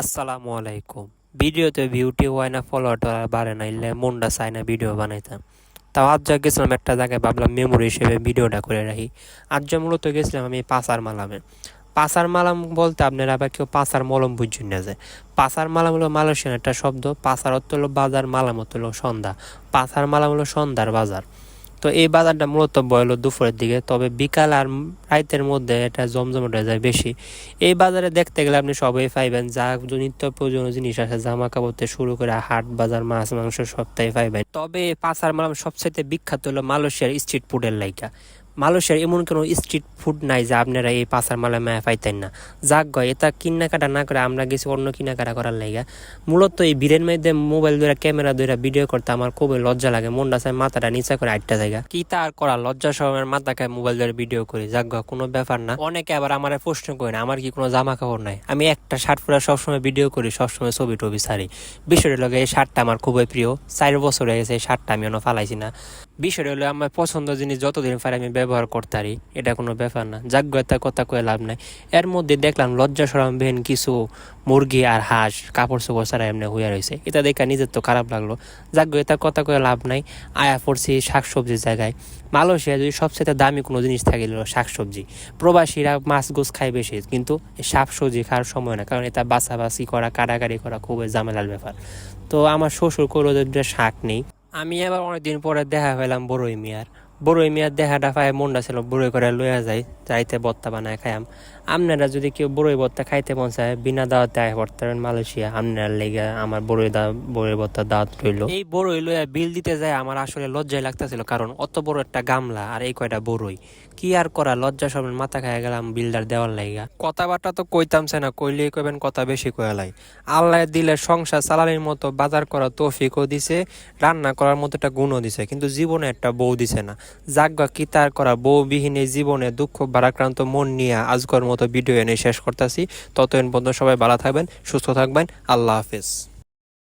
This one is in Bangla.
আসসালামু আলাইকুম। ভিডিওতে ভিউটি হয় না ফলোয়ারটা বাড়ে না ইলে মনটা চায় না ভিডিও বানাইতাম তাও আজ যা গেছিলাম একটা জায়গায় ভাবলাম মেমোরি হিসেবে ভিডিওটা করে রাখি। আজ যা মূলত গেছিলাম আমি পাসার মালামে। পাসার মালাম বলতে আপনারা আবার কেউ পাসার মলম বুঝছেন না যে। পাসার মালাম হলো মালয়েশিয়ান একটা শব্দ পাসার অর্থ হলো বাজার, মালাম অর্থ হলো সন্ধ্যা। পাসার মালাম হলো সন্ধ্যার বাজার। তো এই বাজারটা মূলত বয়ল দুপুরের দিকে, তবে বিকাল আর রাইতের মধ্যে এটা জমজমট হয়ে যায় বেশি। এই বাজারে দেখতে গেলে আপনি সবাই পাইবেন যা নিত্য প্রয়োজনীয় জিনিস আছে জামা কাপড় থেকে শুরু করে হাট, বাজার, মাছ, মাংস সপ্তাহে পাইবেন। তবে পাসার মালাম সবচাইতে বিখ্যাত হলো মালয়েশিয়ার স্ট্রিট ফুডের লাইকা। মালয়েশিয়ার এমন কোনো স্ট্রিট ফুড নাই যা আপনারা এই পাসার মালা মায়া পাইতেন না। যাক গয়, এটা কিনাকাটা না করে আমরা গেছি অন্য কিনাকাটা করার লাইগা মূলত এই ভিড়ের মধ্যে মোবাইল ধরে ক্যামেরা ধরে ভিডিও করতে আমার খুবই লজ্জা লাগে। মনটা চায় মাথাটা নিচে করে আটটা জায়গা। কি তার করা, লজ্জা সময় মাথাকে মোবাইল ধরে ভিডিও করি। যাক গা কোনো ব্যাপার না। অনেকে আবার আমার প্রশ্ন করে না, আমার কি কোনো জামা কাপড় নাই? আমি একটা শার্ট পরে সবসময় ভিডিও করি, সবসময় ছবি টবি সারি বিষয়টা লগে এই শার্টটা আমার খুবই প্রিয়। চার বছর হয়ে গেছে এই শার্টটা আমি অন্য ফালাইছি না। বিষয়টা হলো আমার পছন্দ জিনিস যতদিন পারে আমি ব্যবহার করতে পারি এটা কোনো ব্যাপার না। যাগ্যতা কথা কয়ে লাভ নাই। এর মধ্যে দেখলাম লজ্জা সরম বেহেন কিছু মুরগি আর হাঁস কাপড় চোপড় ছাড়া এমনি হইয়া রয়েছে এটা দেখে নিজের তো খারাপ লাগল। যাগ্যতা কথা কয়ে লাভ নাই। আয়া পড়ছি শাকসবজির জায়গায়। মালয়েশিয়া যদি সবচেয়ে দামি কোনো জিনিস থাকিল শাকসবজি। প্রবাসীরা মাছ গোছ খায় বেশি, কিন্তু শাক সবজি খাওয়ার সময় না, কারণ এটা বাছাবাছি করা কাটাকাটি করা খুবই ঝামেলার ব্যাপার। তো আমার শ্বশুর যে শাক নেই। আমি আবার অনেকদিন পরে দেখা পেলাম বড়ই মিয়ার। বড়ই মিয়ার দেখাটা পায় মনটা ছিল বড়ই করে লইয়া যায়। যাইতে বত্তা বানায় খাইয়াম আপনারা যদি কেউ বড়ই বত্তা খাইতে মন চায়, বিনা দাওয়াতে আয় পারেন মালয়েশিয়া আপনার লেগে আমার বড়ই দা বড়ই বত্তা দাওয়াত রইল। এই বড়ই লইয়া বিল দিতে যায় আমার আসলে লজ্জায় লাগতেছিল, কারণ অত বড় একটা গামলা আর এই কয়টা বড়ই। কি আর করা, লজ্জা সব মাথা খাই গেলাম বিলদার দেওয়ার লাইগা। কথাবার্তা তো কইতামছে না, কইলেই কইবেন কথা বেশি কয়ালাই আল্লাহ দিলে সংসার চালানির মতো বাজার করা তৌফিকও দিছে, রান্না করার মতো একটা গুণও দিছে, কিন্তু জীবনে একটা বউ দিছে না। যাজ্ঞা কি তার করা বউবিহীন এই জীবনে দুঃখ ভারাক্রান্ত মন নিয়ে আজকের মতো ভিডিও এনে শেষ করতেছি। ততদিন পর্যন্ত সবাই ভালো থাকবেন, সুস্থ থাকবেন। আল্লাহ হাফিজ।